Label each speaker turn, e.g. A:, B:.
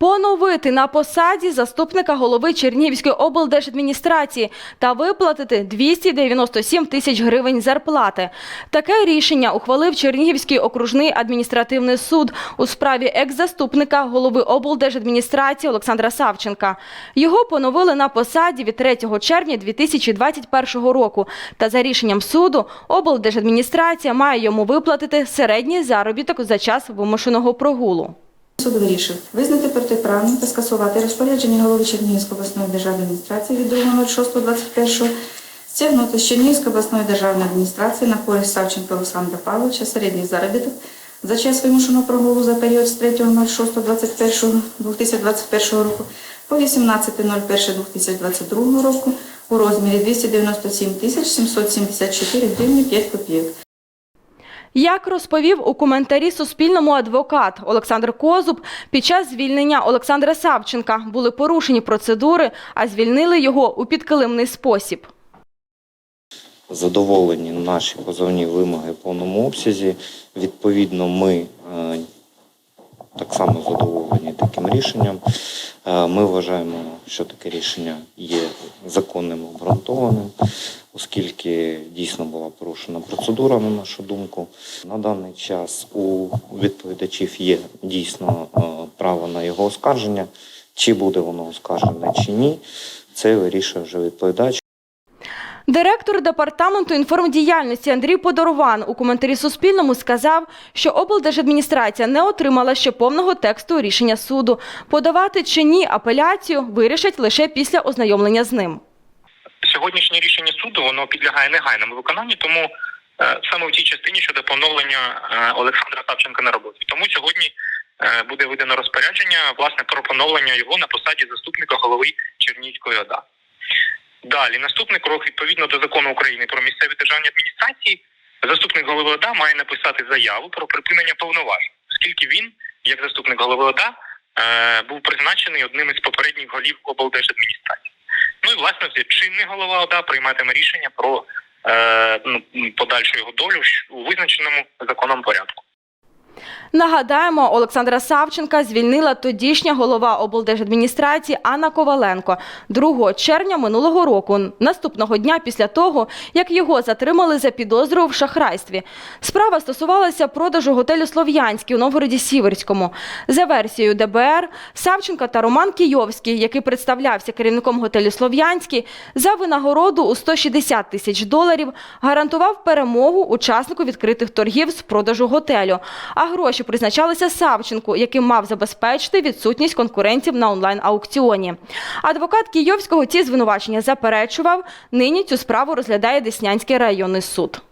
A: Поновити на посаді заступника голови Чернігівської облдержадміністрації та виплатити 297 тисяч гривень зарплати. Таке рішення ухвалив Чернігівський окружний адміністративний суд у справі екс-заступника голови облдержадміністрації Олександра Савченка. Його поновили на посаді від 3 червня 2021 року. Та за рішенням суду облдержадміністрація має йому виплатити середній заробіток за час вимушеного прогулу.
B: Суд вирішив визнати протиправним та скасувати розпорядження голови Чернігівської обласної державної адміністрації від 2.06.21 стягнути з Чернігівської обласної державної адміністрації на користь Савченка Олександра Павловича середній заробіток за час вимушеного прогулу за період з 3.06.21 року по 18.01.2022 року у розмірі 297 тисяч 774 гривні 5 копійок.
A: Як розповів у коментарі Суспільному адвокат Олександр Козуб, під час звільнення Олександра Савченка були порушені процедури, а звільнили його у підкилимний спосіб.
C: задоволені наші позовні вимоги в повному обсязі. Відповідно, ми е, так само задоволені таким рішенням. Е, Ми вважаємо, що таке рішення є законним обґрунтованим, оскільки дійсно була порушена процедура, на нашу думку. На даний час у відповідачів є дійсно е, право на його оскарження. Чи буде воно оскаржене чи ні, це вирішує вже відповідач.
A: Директор департаменту інформдіяльності Андрій Подорван у коментарі Суспільному сказав, що облдержадміністрація не отримала ще повного тексту рішення суду. Подавати чи ні апеляцію вирішать лише після ознайомлення з ним.
D: сьогоднішнє рішення суду воно підлягає негайному виконанню, тому е, саме в тій частині щодо поновлення е, Олександра Савченка на роботі. Тому сьогодні е, буде видано розпорядження власне про поновлення його на посаді заступника голови Чернігівської ОДА. Далі наступний крок відповідно до закону України про місцеві державні адміністрації. Заступник голови ОДА має написати заяву про припинення повноважень, оскільки він, як заступник голови ОДА, е, був призначений одним із попередніх голів облдержадміністрації. Ну і власне чинний голова ОДА прийматиме рішення про е, ну, подальшу його долю у визначеному законом порядку.
A: Нагадаємо, Олександра Савченка звільнила тодішня голова облдержадміністрації Анна Коваленко 2 червня минулого року, наступного дня після того, як його затримали за підозрою в шахрайстві. Справа стосувалася продажу готелю Слов'янський у Новгороді Сіверському. За версією ДБР, Савченка та Роман Кійовський, який представлявся керівником готелю Слов'янський, за винагороду у 160 тисяч доларів гарантував перемогу учаснику відкритих торгів з продажу готелю. А гроші призначалися Савченку, який мав забезпечити відсутність конкурентів на онлайн-аукціоні. Адвокат Кійовського ці звинувачення заперечував. Нині цю справу розглядає Деснянський районний суд.